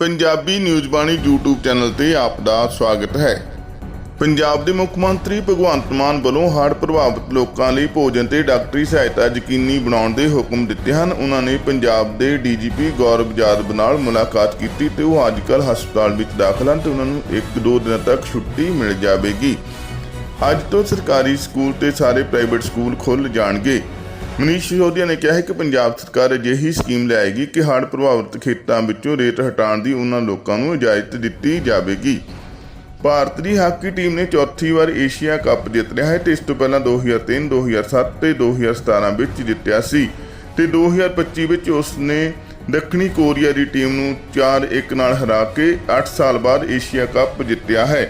Punjabi news Bani YouTube channel ਤੇ ਆਪ ਦਾ ਸਵਾਗਤ ਹੈ। ਪੰਜਾਬ ਦੇ ਮੁੱਖ ਮੰਤਰੀ ਭਗਵੰਤ ਮਾਨ ਵੱਲੋਂ ਹੜ੍ਹ ਪ੍ਰਭਾਵਿਤ ਲੋਕਾਂ ਲਈ ਭੋਜਨ ਤੇ ਡਾਕਟਰੀ ਸਹਾਇਤਾ ਯਕੀਨੀ ਬਣਾਉਣ ਦੇ ਹੁਕਮ ਦਿੱਤੇ ਹਨ। ਉਹਨਾਂ ਨੇ ਪੰਜਾਬ ਦੇ ਡੀਜੀਪੀ ਗੌਰਵ ਜਾਦਵ ਨਾਲ ਮੁਲਾਕਾਤ ਕੀਤੀ ਤੇ ਉਹ ਅੱਜਕੱਲ ਹਸਪਤਾਲ ਵਿੱਚ ਦਾਖਲ ਹਨ ਤੇ ਉਹਨਾਂ ਨੂੰ 1-2 ਦਿਨਾਂ ਤੱਕ ਛੁੱਟੀ ਮਿਲ ਜਾਵੇਗੀ। ਅੱਜ ਤੋਂ ਸਰਕਾਰੀ ਸਕੂਲ ਤੇ ਸਾਰੇ ਪ੍ਰਾਈਵੇਟ ਸਕੂਲ ਖੁੱਲ੍ਹ ਜਾਣਗੇ। ਮਨੀਸ਼ ਸਿਸੋਦੀਆ ਨੇ ਕਿਹਾ ਹੈ ਕਿ ਪੰਜਾਬ ਸਰਕਾਰ ਅਜਿਹੀ ਸਕੀਮ ਲਿਆਏਗੀ ਕਿ ਹੜ੍ਹ ਪ੍ਰਭਾਵਿਤ ਖੇਤਾਂ ਵਿੱਚੋਂ ਰੇਤ ਹਟਾਉਣ ਦੀ ਉਹਨਾਂ ਲੋਕਾਂ ਨੂੰ ਇਜਾਜ਼ਤ ਦਿੱਤੀ ਜਾਵੇਗੀ। ਭਾਰਤ ਦੀ ਹਾਕੀ ਟੀਮ ਨੇ ਚੌਥੀ ਵਾਰ ਏਸ਼ੀਆ ਕੱਪ ਜਿੱਤ ਲਿਆ ਹੈ ਤੇ ਇਸ ਤੋਂ ਪਹਿਲਾਂ 2003, 2007 ਤੇ 2017 ਵਿੱਚ ਜਿੱਤਿਆ ਸੀ ਤੇ 2025 ਵਿੱਚ ਉਸ ਨੇ ਦੱਖਣੀ ਕੋਰੀਆ ਦੀ ਟੀਮ ਨੂੰ 4-1 ਨਾਲ ਹਰਾ ਕੇ 8 ਸਾਲ ਬਾਅਦ ਏਸ਼ੀਆ ਕੱਪ ਜਿੱਤਿਆ ਹੈ।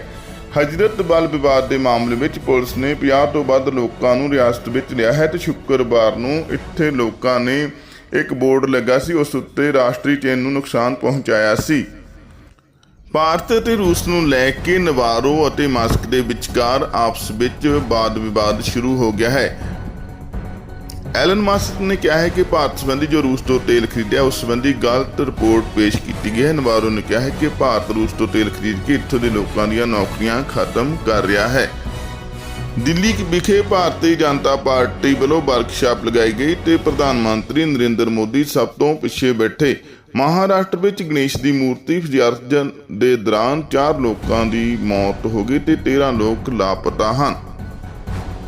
ਹਜਰਤ ਬਲ ਵਿਵਾਦ ਦੇ ਮਾਮਲੇ ਵਿੱਚ ਪੁਲਿਸ ਨੇ 50 ਤੋਂ ਵੱਧ ਲੋਕਾਂ ਨੂੰ ਰਿਆਸਤ ਵਿੱਚ ਲਿਆ ਹੈ ਤੇ ਸ਼ੁੱਕਰਵਾਰ ਨੂੰ ਇੱਥੇ ਲੋਕਾਂ ਨੇ ਇੱਕ ਬੋਰਡ ਲੱਗਾ ਸੀ, ਉਸ ਉੱਤੇ ਰਾਸ਼ਟਰੀ ਚੇਨ ਨੂੰ ਨੁਕਸਾਨ ਪਹੁੰਚਾਇਆ ਸੀ। ਭਾਰਤ ਅਤੇ ਰੂਸ ਨੂੰ ਲੈ ਕੇ ਨਵਾਰੋ ਅਤੇ ਮਾਸਕ ਦੇ ਵਿਚਕਾਰ ਆਪਸ ਵਿੱਚ ਵਾਦ ਵਿਵਾਦ ਸ਼ੁਰੂ ਹੋ ਗਿਆ ਹੈ। ਐਲਨ ਮਾਸਕ ਨੇ ਕਿਹਾ ਹੈ ਕਿ ਭਾਰਤ ਸੰਬੰਧੀ ਜੋ ਰੂਸ ਤੋਂ ਤੇਲ ਖਰੀਦਿਆ, ਉਸ ਸੰਬੰਧੀ ਗਲਤ ਰਿਪੋਰਟ ਪੇਸ਼ ਕੀਤੀ ਗਈ ਹੈ। ਨਵਾਰੋ ਨੇ ਕਿਹਾ ਹੈ ਕਿ ਭਾਰਤ ਰੂਸ ਤੋਂ ਤੇਲ ਖਰੀਦ ਕੇ ਇੱਥੋਂ ਦੇ ਲੋਕਾਂ ਦੀਆਂ ਨੌਕਰੀਆਂ ਖਤਮ ਕਰ ਰਿਹਾ ਹੈ। ਦਿੱਲੀ ਵਿਖੇ ਭਾਰਤੀ ਜਨਤਾ ਪਾਰਟੀ ਵੱਲੋਂ ਵਰਕਸ਼ਾਪ ਲਗਾਈ ਗਈ ਤੇ ਪ੍ਰਧਾਨ ਮੰਤਰੀ ਨਰਿੰਦਰ ਮੋਦੀ ਸਭ ਤੋਂ ਪਿੱਛੇ ਬੈਠੇ। ਮਹਾਰਾਸ਼ਟਰ ਵਿੱਚ ਗਣੇਸ਼ ਦੀ ਮੂਰਤੀ ਵਿਸਰਜਨ ਦੇ ਦੌਰਾਨ 4 ਲੋਕਾਂ ਦੀ ਮੌਤ ਹੋ ਗਈ ਤੇ 13 ਲੋਕ ਲਾਪਤਾ ਹਨ।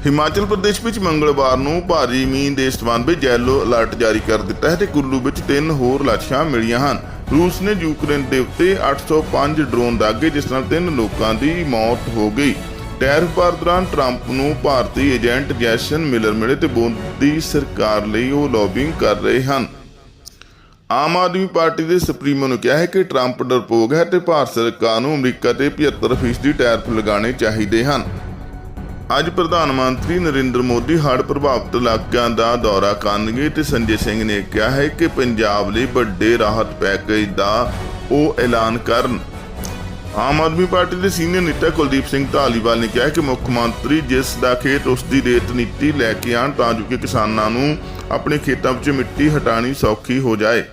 ਹਿਮਾਚਲ ਪ੍ਰਦੇਸ਼ ਵਿੱਚ ਮੰਗਲਵਾਰ ਨੂੰ ਭਾਰੀ ਮੀਂਹ ਦੇ ਸਬੰਧ ਵਿੱਚ ਯੈਲੋ ਅਲਰਟ ਜਾਰੀ ਕਰ ਦਿੱਤਾ ਹੈ ਤੇ ਕੁੱਲੂ ਵਿੱਚ ਤਿੰਨ ਹੋਰ ਲਾਸ਼ਾਂ ਮਿਲੀਆਂ ਹਨ। ਰੂਸ ਨੇ ਯੂਕਰੇਨ ਦੇ ਉੱਤੇ 805 ਡਰੋਨ ਦਾਗੇ, ਜਿਸ ਨਾਲ ਤਿੰਨ ਲੋਕਾਂ ਦੀ ਮੌਤ ਹੋ ਗਈ। ਟੈਰ ਪਰ ਦੌਰਾਨ ਟਰੰਪ ਨੂੰ ਭਾਰਤੀ ਏਜੰਟ ਜੈਸਨ ਮਿਲਰ ਮਿਲੇ ਤੇ ਬੋਦੀ ਸਰਕਾਰ ਲਈ ਉਹ ਲੌਬਿੰਗ ਕਰ ਰਹੇ ਹਨ। ਆਮ ਆਦਮੀ ਪਾਰਟੀ ਦੇ ਸੁਪਰੀਮੋ ਨੇ ਕਿਹਾ ਹੈ ਕਿ ਟਰੰਪ ਡਰਪੋਗ ਹੈ ਤੇ ਭਾਰਤ ਸਰਕਾਰ ਨੂੰ ਅਮਰੀਕਾ ਤੇ 75% ਟੈਰਫ ਲਗਾਉਣੇ ਚਾਹੀਦੇ ਹਨ। ਅੱਜ ਪ੍ਰਧਾਨ ਮੰਤਰੀ ਨਰਿੰਦਰ ਮੋਦੀ ਹੜ੍ਹ ਪ੍ਰਭਾਵਿਤ ਇਲਾਕਿਆਂ ਦਾ ਦੌਰਾ ਕਰਨਗੇ ਤੇ ਸੰਜੇ ਸਿੰਘ ਨੇ ਕਿਹਾ ਹੈ ਕਿ ਪੰਜਾਬ ਲਈ ਵੱਡੇ ਰਾਹਤ ਪੈਕੇਜ ਦਾ ਉਹ ਐਲਾਨ ਕਰਨ। ਆਮ ਆਦਮੀ ਪਾਰਟੀ ਦੇ ਸੀਨੀਅਰ ਨੇਤਾ ਕੁਲਦੀਪ ਸਿੰਘ ਧਾਲੀਵਾਲ ਨੇ ਕਿਹਾ ਕਿ ਮੁੱਖ ਮੰਤਰੀ ਜਿਸ ਦਾ ਖੇਤ ਉਸ ਦੀ ਰੇਤ ਨੀਤੀ ਲੈ ਕੇ ਆਣ ਤਾਂ ਜੋ ਕਿ ਕਿਸਾਨਾਂ ਨੂੰ ਆਪਣੇ ਖੇਤਾਂ ਵਿੱਚ ਮਿੱਟੀ ਹਟਾਣੀ ਸੌਖੀ ਹੋ ਜਾਏ।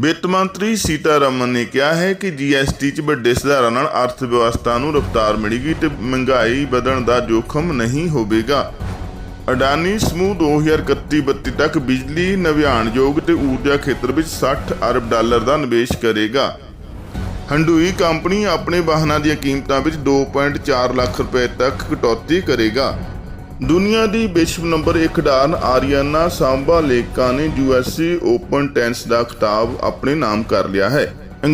ਵਿੱਤ ਮੰਤਰੀ ਸੀਤਾਰਮਨ ਨੇ ਕਿਹਾ ਹੈ ਕਿ ਜੀਐਸਟੀ 'ਚ ਵੱਡੇ ਸੁਧਾਰਾਂ ਨਾਲ ਅਰਥ ਵਿਵਸਥਾ ਨੂੰ ਰਫ਼ਤਾਰ ਮਿਲੇਗੀ ਤੇ ਮਹਿੰਗਾਈ ਵਧਣ ਦਾ ਜੋਖਮ ਨਹੀਂ ਹੋਵੇਗਾ। ਅਡਾਨੀ ਸਮੂਹ 2031-32 ਤੱਕ ਬਿਜਲੀ ਨਵਿਆਣਯੋਗ ਤੇ ਊਰਜਾ ਖੇਤਰ ਵਿੱਚ 60 ਅਰਬ ਡਾਲਰ ਦਾ ਨਿਵੇਸ਼ ਕਰੇਗਾ। ਹੰਡੂਈ ਕੰਪਨੀ ਆਪਣੇ ਵਾਹਨਾਂ ਦੀਆਂ ਕੀਮਤਾਂ ਵਿੱਚ 2.4 ਲੱਖ ਰੁਪਏ ਤੱਕ ਕਟੌਤੀ ਕਰੇਗਾ। ਦੁਨੀਆ ਦੀ ਵਿਸ਼ਵ ਨੰਬਰ 1 ਖਿਡਾਰਨ ਆਰੀਆਨਾ ਸਾਂਬਾ ਲੇਕਾ ਨੇ ਯੂਐਸਏ ਓਪਨ ਟੈਨਿਸ ਦਾ ਖਿਤਾਬ ਆਪਣੇ ਨਾਮ ਕਰ ਲਿਆ ਹੈ।